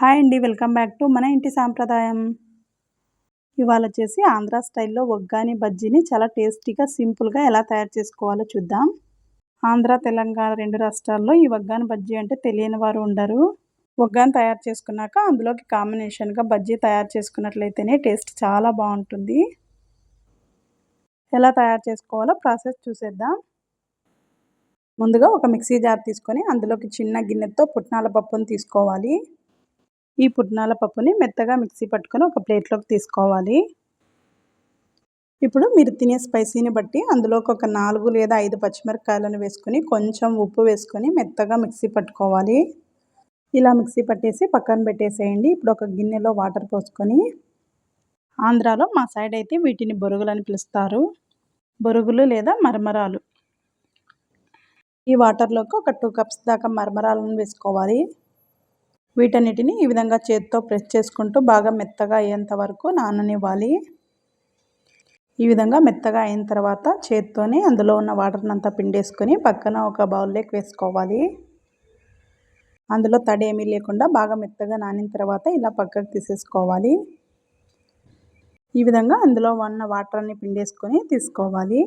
Hi అండి welcome back to మన ఇంటి సాంప్రదాయం. ఇవాళ వచ్చేసి ఆంధ్ర స్టైల్లో ఒగ్గాని బజ్జీని చాలా టేస్టీగా సింపుల్గా ఎలా తయారు చేసుకోవాలో చూద్దాం. ఆంధ్ర తెలంగాణ రెండు రాష్ట్రాల్లో ఈ ఒగ్గాని బజ్జీ అంటే తెలియని వారు ఉండరు. ఒగ్గాని తయారు చేసుకున్నాక అందులోకి కాంబినేషన్గా బజ్జీ తయారు చేసుకున్నట్లయితేనే టేస్ట్ చాలా బాగుంటుంది. ఎలా తయారు చేసుకోవాలో ప్రాసెస్ చూసేద్దాం. ముందుగా ఒక మిక్సీ జార్ తీసుకొని అందులోకి చిన్న గిన్నెతో పుట్నాల పప్పును తీసుకోవాలి. ఈ పుట్నాల పప్పుని మెత్తగా మిక్సీ పట్టుకొని ఒక ప్లేట్లోకి తీసుకోవాలి. ఇప్పుడు మీరు తినే స్పైసీని బట్టి అందులోకి ఒక నాలుగు లేదా ఐదు పచ్చిమిరపకాయలను వేసుకొని కొంచెం ఉప్పు వేసుకొని మెత్తగా మిక్సీ పట్టుకోవాలి. ఇలా మిక్సీ పట్టేసి పక్కన పెట్టేసేయండి. ఇప్పుడు ఒక గిన్నెలో వాటర్ పోసుకొని ఆంధ్రాలో మా సైడ్ అయితే వీటిని బొరుగులు అని పిలుస్తారు. బొరుగులు లేదా మరమరాలు. ఈ వాటర్లోకి ఒక టూ కప్స్ దాకా మరమరాలను వేసుకోవాలి. వీటన్నిటిని ఈ విధంగా చేతితో ప్రెస్ చేసుకుంటూ బాగా మెత్తగా అయ్యేంత వరకు నాననివ్వాలి. ఈ విధంగా మెత్తగా అయిన తర్వాత చేత్తోనే అందులో ఉన్న వాటర్ని అంతా పిండేసుకొని పక్కన ఒక బౌల్లోకి వేసుకోవాలి. అందులో తడి ఏమీ లేకుండా బాగా మెత్తగా నానిన తర్వాత ఇలా పక్కకు తీసేసుకోవాలి. ఈ విధంగా అందులో ఉన్న వాటర్ని పిండేసుకొని తీసుకోవాలి.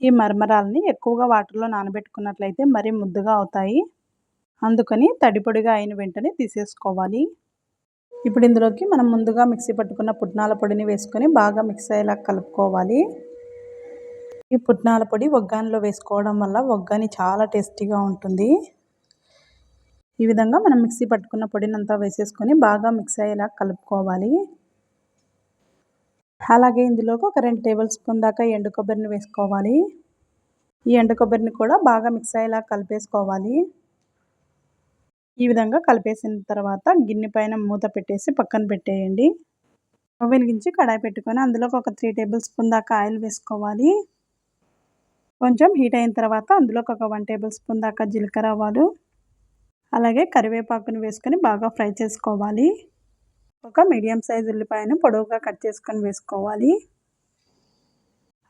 ఈ మరమరాలని ఎక్కువగా వాటర్లో నానబెట్టుకున్నట్లయితే మరీ ముద్దుగా అవుతాయి. అందుకని తడిపొడిగా అయిన వెంటనే తీసేసుకోవాలి. ఇప్పుడు ఇందులోకి మనం ముందుగా మిక్సీ పట్టుకున్న పుట్నాల పొడిని వేసుకొని బాగా మిక్స్ అయ్యేలా కలుపుకోవాలి. ఈ పుట్నాల పొడి ఒగ్గానిలో వేసుకోవడం వల్ల ఒగ్గాని చాలా టేస్టీగా ఉంటుంది. ఈ విధంగా మనం మిక్సీ పట్టుకున్న పొడిని అంతా వేసేసుకొని బాగా మిక్స్ అయ్యేలా కలుపుకోవాలి. అలాగే ఇందులోకి ఒక రెండు టేబుల్ స్పూన్ దాకా ఎండు కొబ్బరిని వేసుకోవాలి. ఈ ఎండు కొబ్బరిని కూడా బాగా మిక్స్ అయ్యేలా కలిపేసుకోవాలి. ఈ విధంగా కలిపేసిన తర్వాత గిన్నె పైన మూత పెట్టేసి పక్కన పెట్టేయండి. వెలిగించి కడాయి పెట్టుకొని అందులోకి ఒక త్రీ టేబుల్ స్పూన్ దాకా ఆయిల్ వేసుకోవాలి. కొంచెం హీట్ అయిన తర్వాత అందులోకి ఒక వన్ టేబుల్ స్పూన్ దాకా జీలకర్ర ఆవాలు అలాగే కరివేపాకును వేసుకొని బాగా ఫ్రై చేసుకోవాలి. ఒక మీడియం సైజ్ ఉల్లిపాయను పొడవుగా కట్ చేసుకొని వేసుకోవాలి.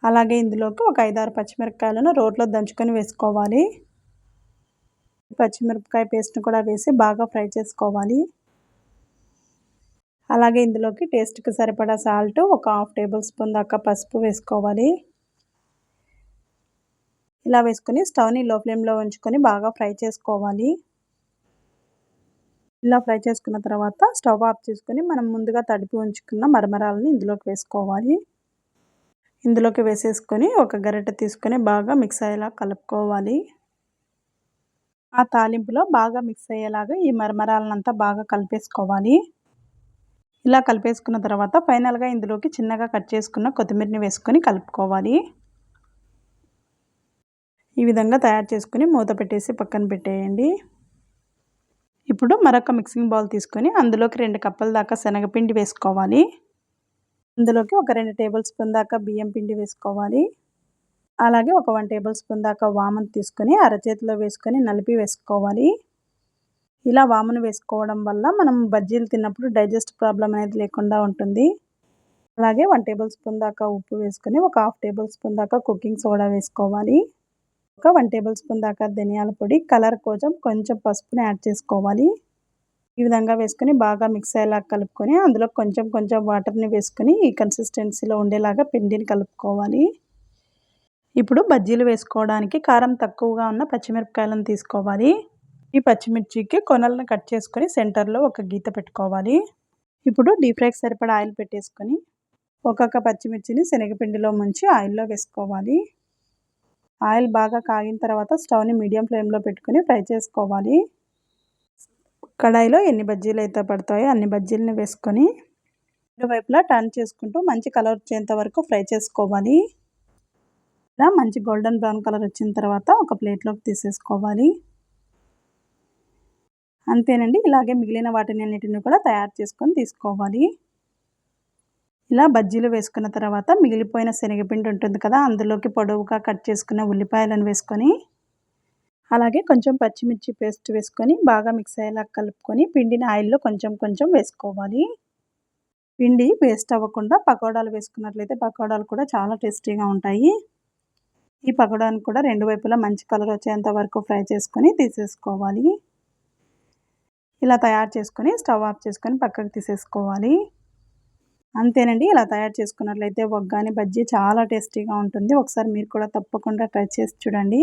అలాగే ఇందులోకి ఒక ఐదారు పచ్చిమిరపకాయలను రోట్లో దంచుకొని వేసుకోవాలి. పచ్చిమిరపకాయ పేస్ట్ని కూడా వేసి బాగా ఫ్రై చేసుకోవాలి. అలాగే ఇందులోకి టేస్ట్కి సరిపడా సాల్ట్ ఒక హాఫ్ టేబుల్ స్పూన్ దాకా పసుపు వేసుకోవాలి. ఇలా వేసుకొని స్టవ్ని లో ఫ్లేమ్లో ఉంచుకొని బాగా ఫ్రై చేసుకోవాలి. ఇలా ఫ్రై చేసుకున్న తర్వాత స్టవ్ ఆఫ్ చేసుకొని మనం ముందుగా తడిపి ఉంచుకున్న మరమరాలని ఇందులోకి వేసుకోవాలి. ఇందులోకి వేసేసుకొని ఒక గరిటె తీసుకొని బాగా మిక్స్ అయ్యేలా కలుపుకోవాలి. ఆ తాలింపులో బాగా మిక్స్ అయ్యేలాగా ఈ మరమరాలనంతా బాగా కలిపేసుకోవాలి. ఇలా కలిపేసుకున్న తర్వాత ఫైనల్గా ఇందులోకి చిన్నగా కట్ చేసుకున్న కొత్తిమీరని వేసుకొని కలుపుకోవాలి. ఈ విధంగా తయారు చేసుకుని మూత పెట్టేసి పక్కన పెట్టేయండి. ఇప్పుడు మరొక మిక్సింగ్ బౌల్ తీసుకొని అందులోకి రెండు కప్పల దాకా శనగపిండి వేసుకోవాలి. అందులోకి ఒక రెండు టేబుల్ స్పూన్ దాకా బియ్యం పిండి వేసుకోవాలి. అలాగే ఒక వన్ టేబుల్ స్పూన్ దాకా వామను తీసుకొని అరచేతిలో వేసుకొని నలిపి వేసుకోవాలి. ఇలా వామును వేసుకోవడం వల్ల మనం బజ్జీలు తిన్నప్పుడు డైజెస్ట్ ప్రాబ్లం అనేది లేకుండా ఉంటుంది. అలాగే వన్ టేబుల్ స్పూన్ దాకా ఉప్పు వేసుకొని ఒక హాఫ్ టేబుల్ స్పూన్ దాకా కుకింగ్ సోడా వేసుకోవాలి. ఒక వన్ టేబుల్ స్పూన్ దాకా ధనియాల పొడి కలర్ కోసం కొంచెం పసుపుని యాడ్ చేసుకోవాలి. ఈ విధంగా వేసుకొని బాగా మిక్స్ అయ్యేలా కలుపుకొని అందులో కొంచెం కొంచెం వాటర్ని వేసుకొని ఈ కన్సిస్టెన్సీలో ఉండేలాగా పిండిని కలుపుకోవాలి. ఇప్పుడు బజ్జీలు వేసుకోవడానికి కారం తక్కువగా ఉన్న పచ్చిమిరపకాయలను తీసుకోవాలి. ఈ పచ్చిమిర్చికి కొనలను కట్ చేసుకొని సెంటర్లో ఒక గీత పెట్టుకోవాలి. ఇప్పుడు డీప్ ఫ్రైకి సరిపడా ఆయిల్ పెట్టేసుకొని ఒక్కొక్క పచ్చిమిర్చిని శనగపిండిలో ముంచి ఆయిల్లో వేసుకోవాలి. ఆయిల్ బాగా కాగిన తర్వాత స్టవ్ని మీడియం ఫ్లేమ్లో పెట్టుకుని ఫ్రై చేసుకోవాలి. కడాయిలో ఎన్ని బజ్జీలు అయితే పడతాయో అన్ని బజ్జీలని వేసుకొని రెండు వైపులా టర్న్ చేసుకుంటూ మంచి కలర్ వచ్చేంత వరకు ఫ్రై చేసుకోవాలి. ఇలా మంచి గోల్డెన్ బ్రౌన్ కలర్ వచ్చిన తర్వాత ఒక ప్లేట్లోకి తీసేసుకోవాలి. అంతేనండి. ఇలాగే మిగిలిన వాటిని అన్నిటిని కూడా తయారు చేసుకొని తీసుకోవాలి. ఇలా బజ్జీలు వేసుకున్న తర్వాత మిగిలిపోయిన శనగపిండి ఉంటుంది కదా అందులోకి పొడవుగా కట్ చేసుకున్న ఉల్లిపాయలను వేసుకొని అలాగే కొంచెం పచ్చిమిర్చి పేస్ట్ వేసుకొని బాగా మిక్స్ అయ్యేలా కలుపుకొని పిండిని ఆయిల్లో కొంచెం కొంచెం వేసుకోవాలి. పిండి వేస్ట్ అవ్వకుండా పకోడాలు వేసుకున్నట్లయితే పకోడాలు కూడా చాలా టేస్టీగా ఉంటాయి. ఈ పకోడాని కూడా రెండు వైపులా మంచి కలర్ వచ్చేంత వరకు ఫ్రై చేసుకొని తీసేసుకోవాలి. ఇలా తయారు చేసుకొని స్టవ్ ఆఫ్ చేసుకొని పక్కకు తీసేసుకోవాలి. అంతేనండి ఇలా తయారు చేసుకున్నట్లయితే ఒగ్గాని బజ్జీ చాలా టేస్టీగా ఉంటుంది. ఒకసారి మీరు కూడా తప్పకుండా ట్రై చేసి చూడండి.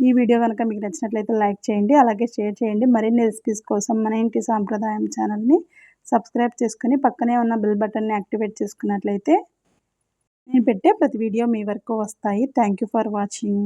ఈ వీడియో కనుక మీకు నచ్చినట్లయితే లైక్ చేయండి అలాగే షేర్ చేయండి. మరిన్ని రెసిపీస్ కోసం మన ఇంటి సాంప్రదాయం ఛానల్ని సబ్స్క్రైబ్ చేసుకుని పక్కనే ఉన్న బెల్ బటన్ని యాక్టివేట్ చేసుకున్నట్లయితే నేను పెట్టే ప్రతి వీడియో మీ వరకు వస్తాయి. Thank for watching